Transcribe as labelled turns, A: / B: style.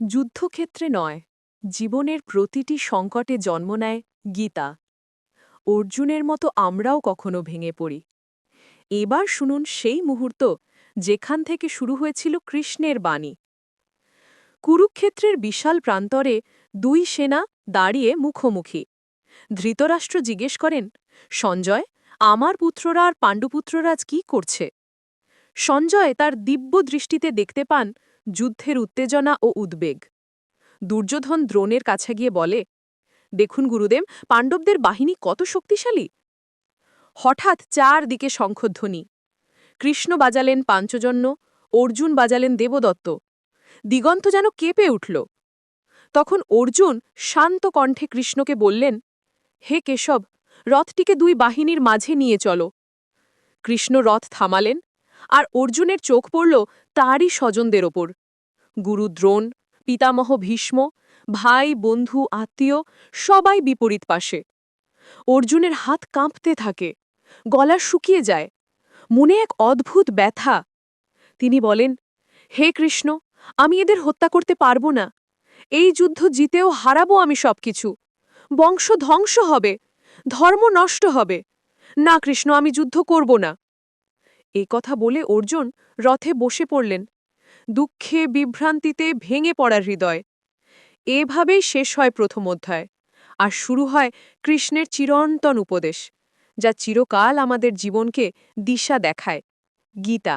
A: যুদ্ধক্ষেত্রে নয়, জীবনের প্রতিটি সংকটে জন্ম নেয় গীতা। অর্জুনের মতো আমরাও কখনো ভেঙে পড়ি। এবার শুনুন সেই মুহূর্ত যেখান থেকে শুরু হয়েছিল কৃষ্ণের বাণী। কুরুক্ষেত্রের বিশাল প্রান্তরে দুই সেনা দাঁড়িয়ে মুখোমুখি। ধৃতরাষ্ট্র জিজ্ঞেস করেন, সঞ্জয়, আমার পুত্ররা আর পাণ্ডুপুত্ররাজ কি করছে? সঞ্জয় তার দিব্য দৃষ্টিতে দেখতে পান যুদ্ধের উত্তেজনা ও উদ্বেগ। দুর্যোধন দ্রোণের কাছে গিয়ে বলে, দেখুন গুরুদেব, পাণ্ডবদের বাহিনী কত শক্তিশালী! হঠাৎ চার দিকে শঙ্খধ্বনি। কৃষ্ণ বাজালেন পাঞ্চজন্য, অর্জুন বাজালেন দেবদত্ত। দিগন্ত যেন কেঁপে উঠল। তখন অর্জুন শান্ত কণ্ঠে কৃষ্ণকে বললেন, হে কেশব, রথটিকে দুই বাহিনীর মাঝে নিয়ে চলো। কৃষ্ণ রথ থামালেন আর অর্জুনের চোখ পড়ল তারই স্বজনদের ওপর। গুরু দ্রোণ, পিতামহ ভীষ্ম, ভাই, বন্ধু, আত্মীয়, সবাই বিপরীত পাশে। অর্জুনের হাত কাঁপতে থাকে, গলা শুকিয়ে যায়, মনে এক অদ্ভুত ব্যথা। তিনি বলেন, হে কৃষ্ণ, আমি এদের হত্যা করতে পারব না। এই যুদ্ধ জিতেও হারাবো আমি সবকিছু। বংশ ধ্বংস হবে, ধর্ম নষ্ট হবে। না কৃষ্ণ, আমি যুদ্ধ করব না। এ কথা বলে অর্জুন রথে বসে পড়লেন। দুঃখে বিভ্রান্তিতে ভেঙে পড়ার হৃদয়। এভাবেই শেষ হয় প্রথম অধ্যায়। আর শুরু হয় কৃষ্ণের চিরন্তন উপদেশ, যা চিরকাল আমাদের জীবনকে দিশা দেখায়। গীতা